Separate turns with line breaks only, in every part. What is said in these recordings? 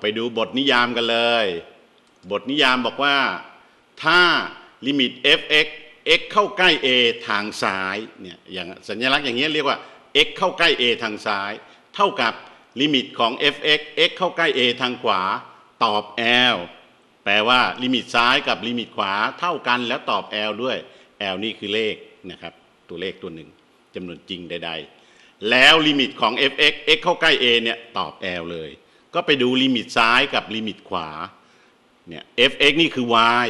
ไปดูบทนิยามกันเลย บทนิยามบอกว่า ถ้าลิมิต f(x) x เข้าใกล้ a ทางซ้ายเนี่ยอย่างสัญลักษณ์อย่างเงี้ยเรียกว่า x เข้าใกล้ a ทางซ้าย เท่ากับลิมิตของ f(x) x เข้าใกล้ a ทางขวา ตอบ l แปลว่าลิมิตซ้ายกับลิมิตขวาเท่ากันแล้วตอบ l ด้วย l นี่คือเลขนะครับ ตัวเลขตัวหนึ่งจำนวนจริงใด ๆ แล้วลิมิตของ f(x) x เข้าใกล้ a เนี่ยตอบ l เลย ก็ไปดูลิมิตซ้ายกับลิมิตขวาเนี่ย f(x) นี่คือ y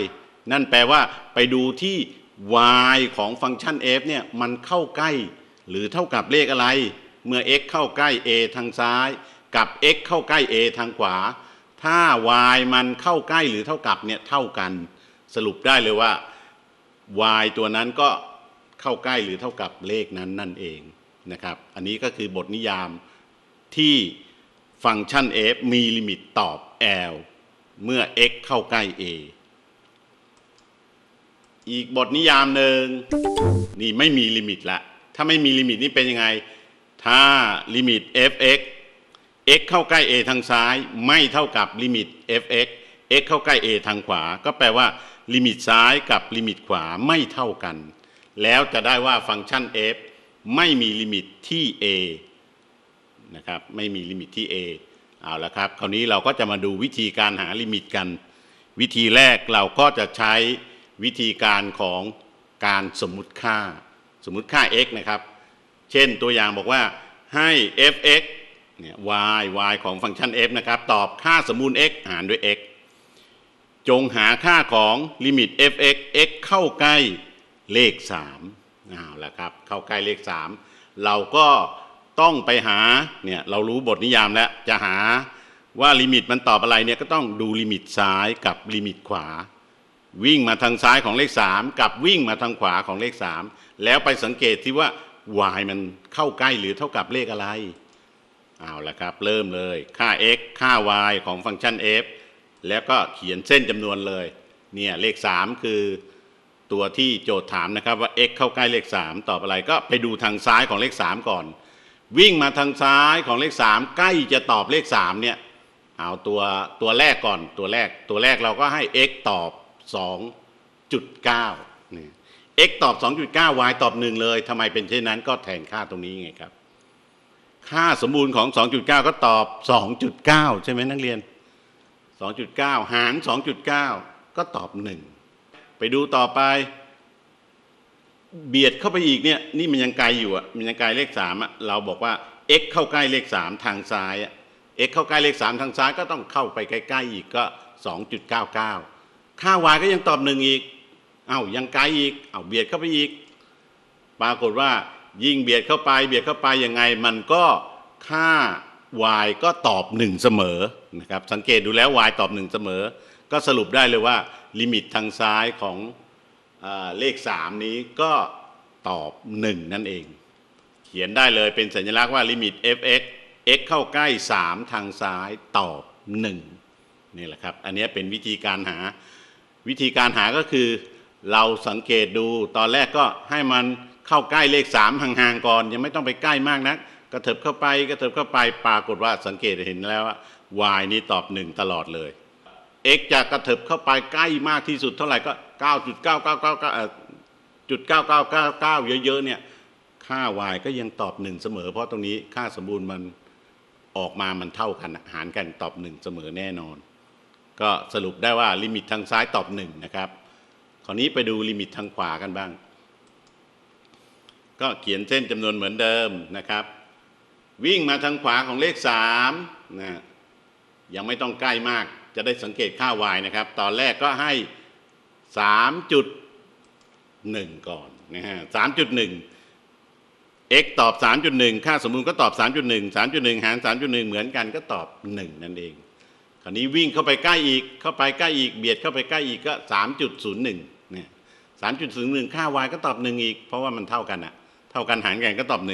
นั่นแปลว่าไปดูที่ y ของฟังก์ชัน f เนี่ยมันเข้าใกล้ หรือเท่ากับเลขอะไร เมื่อ x เข้าใกล้ a ทางซ้าย กับ x เข้าใกล้ a ทางขวา ถ้า y มันเข้าใกล้หรือเท่ากับเนี่ยเท่ากัน สรุปได้เลยว่า y ตัวนั้นก็เข้าใกล้หรือเท่ากับเลขนั้นนั่นเองนะครับ อันนี้ก็คือบทนิยามที่ ฟังก์ชัน f มีลิมิตตอบ l เมื่อ x เข้าใกล้ a อีกบทนิยามหนึ่งนี่ไม่มีลิมิตละ ถ้าไม่มีลิมิตนี่เป็นยังไง ถ้าลิมิต f(x) x เข้าใกล้ a ทางซ้าย ไม่เท่ากับลิมิต f(x) x เข้าใกล้ a ทางขวา ก็แปลว่า ลิมิตซ้ายกับลิมิตขวาไม่เท่ากัน แล้วจะได้ว่าฟังก์ชัน f ไม่มีลิมิตที่ a นะครับไม่มีลิมิตที่ a เอาละครับ คราวนี้เราก็จะมาดูวิธีการหาลิมิตกัน วิธีแรกเราก็จะใช้วิธีการของการสมมุติค่า สมมุติค่า x นะครับ เช่นตัวอย่างบอกว่าให้ f(x) เนี่ย y y ของฟังก์ชัน f นะครับ ตอบค่าสมมูล x หารด้วย x จงหาค่าของลิมิต f(x) x เข้าใกล้เลข3เอาละครับ เข้าใกล้เลข 3 เราก็ ต้องไปหาเนี่ยเรารู้บทนิยามแล้วจะหาว่าลิมิตมันตอบอะไรเนี่ยก็ต้องดูลิมิตซ้ายกับลิมิตขวา วิ่งมาทางซ้ายของเลข 3 กับวิ่งมาทางขวาของเลข 3 แล้วไปสังเกตที่ว่า y มันเข้าใกล้หรือเท่ากับเลขอะไรเอาละครับ เริ่มเลยค่า x ค่า y ของฟังก์ชัน f แล้วก็เขียนเส้นจำนวนเลยเนี่ยเลข 3 คือตัวที่โจทย์ถามนะครับว่า x เข้าใกล้เลข 3 ตอบอะไรก็ไปดูทางซ้ายของเลข 3 ก่อน วิ่งมาทางซ้ายของเลข3ใกล้จะตอบเลข3เนี่ยเอาตัวตัวแรกก่อนตัวแรกตัวแรกเราก็ให้ x ตอบ 2.9นี่ x ตอบ 2.9 y ตอบ 1 เลยทำไมเป็นเช่นนั้นก็แทนค่าตรงนี้ไงครับ ค่าสมบูรณ์ของ 2.9 ก็ตอบ 2.9 ใช่ไหมนักเรียน 2.9 หาร 2.9 ก็ตอบ 1 ไปดูต่อไป เบียดเข้าไปอีกเนี่ยนี่มันยังไกลอยู่อะมันยังไกลเลข3อะเราบอกว่า x เข้าใกล้เลข3ทางซ้ายอะ x เข้าใกล้เลข3ทางซ้ายก็ต้องเข้าไปใกล้ๆอีกก็2.99ค่า y ก็ยังตอบ1อีกเอ้ายังไกลอีกเอ้าเบียดเข้าไปอีก ปรากฏว่ายิ่งเบียดเข้าไป เบียดเข้าไปยังไง มันก็ค่า y ก็ตอบ1เสมอนะครับสังเกตดูแล้ว y ตอบ1เสมอ ก็สรุปได้เลยว่า ลิมิตทางซ้ายของ เลข 3 นี้ก็ตอบ 1 นั่นเอง เขียนได้เลยเป็นสัญลักษณ์ว่าลิมิต f(x) x เข้าใกล้ 3 ทางซ้ายตอบ 1 นี่แหละครับ อันนี้เป็นวิธีการหาวิธีการหาก็คือ เราสังเกตดูตอนแรกก็ให้มันเข้าใกล้เลข 3 ห่างๆก่อน ยังไม่ต้องไปใกล้มากนักกระเถิบเข้าไปกระเถิบเข้าไปปรากฏว่าสังเกตเห็นแล้วว่า y นี่ตอบ 1 ตลอดเลย x จะกระเถิบเข้าไปใกล้มากที่สุดเท่าไหร่ก็ 9.9999เอ่อจุด9999 เยอะๆเนี่ยค่า y ก็ยังตอบ 1 เสมอ เพราะตรงนี้ค่าสมบูรณ์มันออกมามันเท่ากันหารกันตอบ 1 เสมอแน่นอน ก็สรุปได้ว่าลิมิตทางซ้ายตอบ 1 นะครับคราวนี้ไปดูลิมิตทางขวากันบ้าง ก็เขียนเส้นจำนวนเหมือนเดิมนะครับ วิ่งมาทางขวาของเลข3นะยังไม่ต้องใกล้มาก จะได้สังเกตค่า y นะครับ ตอนแรกก็ให้ 3.1 ก่อนนะฮะ3.1 x ตอบ 3.1 ค่าสมมุติก็ตอบ 3.1 3.1 หาร 3.1 เหมือนกันก็ตอบ 1 นั่นเอง คราวนี้วิ่งเข้าไปใกล้อีกเข้าไปใกล้อีกเบียดเข้าไปใกล้อีกก็ 3.01เนี่ย3.01 ค่า y ก็ตอบ 1 อีก เพราะว่ามันเท่ากันอะเท่ากันหารกันก็ตอบ 1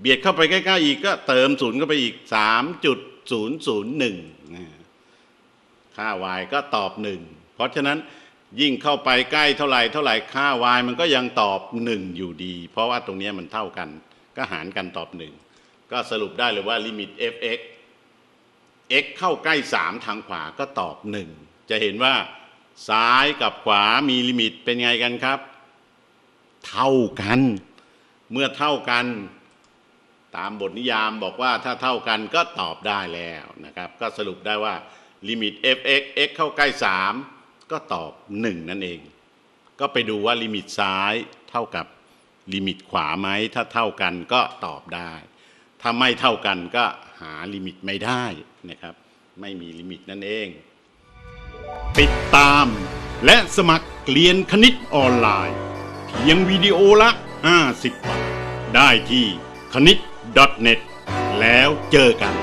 เบียดเข้าไปใกล้ๆอีกก็เติมศูนย์เข้าไปอีก 3.001นะ ค่า y ก็ตอบ 1 เพราะฉะนั้นยิ่งเข้าไปใกล้เท่าไหร่เท่าไหร่ค่า y มันก็ยังตอบ 1 อยู่ดี เพราะว่าตรงนี้มันเท่ากัน ก็หารกันตอบ 1 ก็สรุปได้เลยว่าลิมิต f(x) x เข้าใกล้ 3 ทางขวาก็ตอบ 1 จะเห็นว่า ซ้ายกับขวามีลิมิตเป็นไงกันครับ เท่ากัน เมื่อเท่ากัน ตามบทนิยามบอกว่าถ้าเท่ากันก็ตอบได้แล้วนะครับ ก็สรุปได้ว่า ลิมิต f(x) x เข้าใกล้ 3 ก็ตอบ 1 นั่นเอง ก็ไปดูว่าลิมิตซ้ายเท่ากับลิมิตขวาไหมถ้าเท่ากันก็ตอบได้ ถ้าไม่เท่ากันก็หาลิมิตไม่ได้นะครับ ไม่มีลิมิตนั่นเอง ติดตามและสมัครเรียนคณิตออนไลน์ เพียงวิดีโอละ 50 บาท ได้ที่คณิต .net แล้วเจอกัน